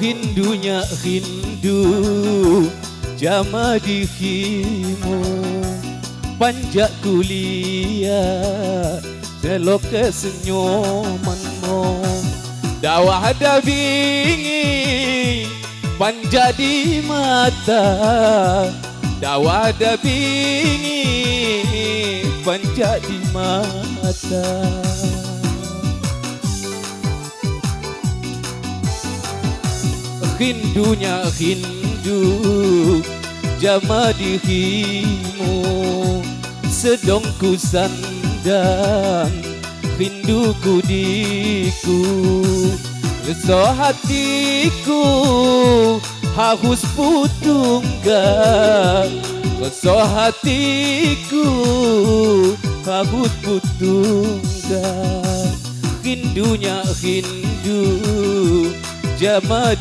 Rindunya rindu Jama dirimu Panjak kuliah Selok kesenyumanmu Dawah ada bingi Panjak di mata. Dawah ada bingi Panjak di mata rindunya rindu jama dirimu sedang ku sandang rinduku diku. Resah hatiku harus putunggal resah hatiku harus putunggal rindunya rindu jama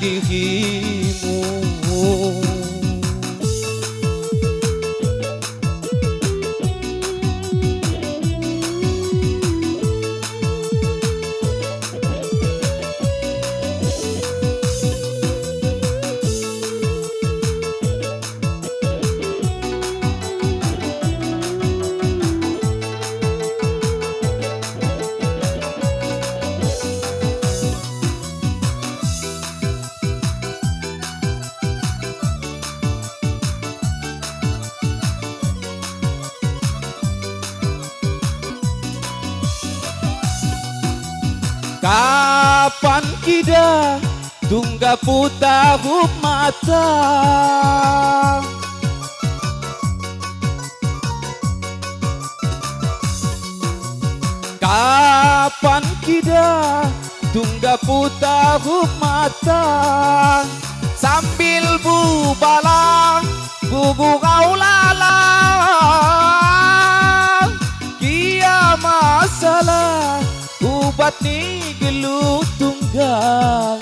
Kapan kita tungga puta mata? Kapan kita tungga puta mata? Sambil bubalang bubu kau lalang. Kia masalah ubat ni gelu tunggal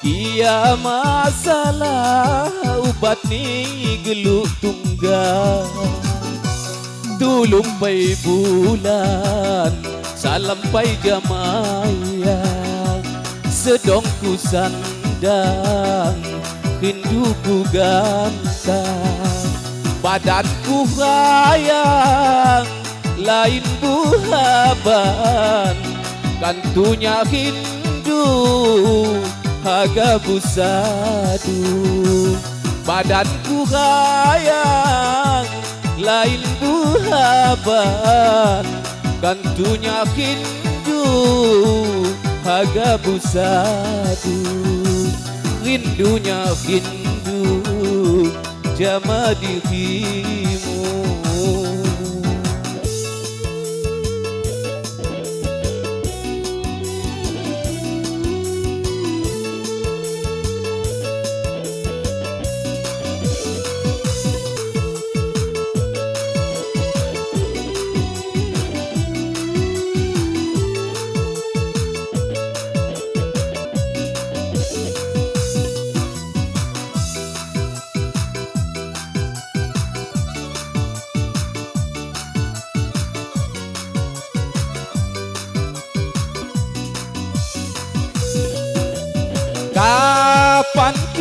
Kia masalah ubat ni gelu tunggal. Tulung pai bulan Salam pai jamaya Sedong ku sandang Rinduku gantang. Badanku rayang Lain buhaban Kantunya hindu Haga busadu Badanku rayang Lain buhaban Kantunya hindu Haga busadu Rindunya rindu Jama dirimu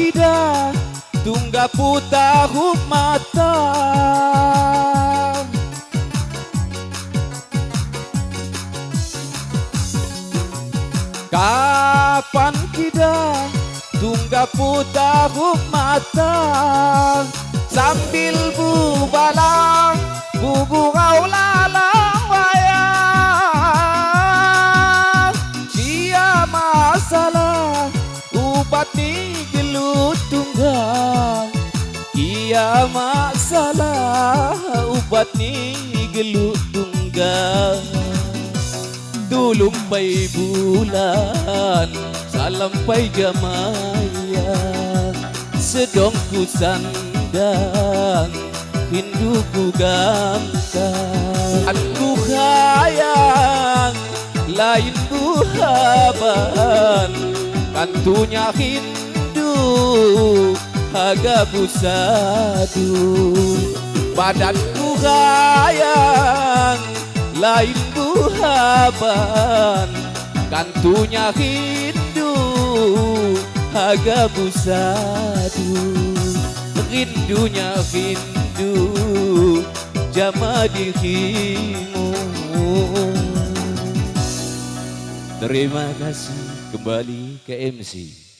Kita tungga puta mata. Kapan kita tungga puta mata? Sambil bubalang bubu kau lalang ubat ni gelut tunggal. Tulung pai bulan Salam pai jamaya Sedong ku sandang Rinduku gantang. Aku hayang Lain buhaban Kantunya hindu Haga busadu. Badanku hayang Lain buhaban Kantunya hindu agaku satu Rindunya rindu Jama dirimu. Terima kasih kembali ke MC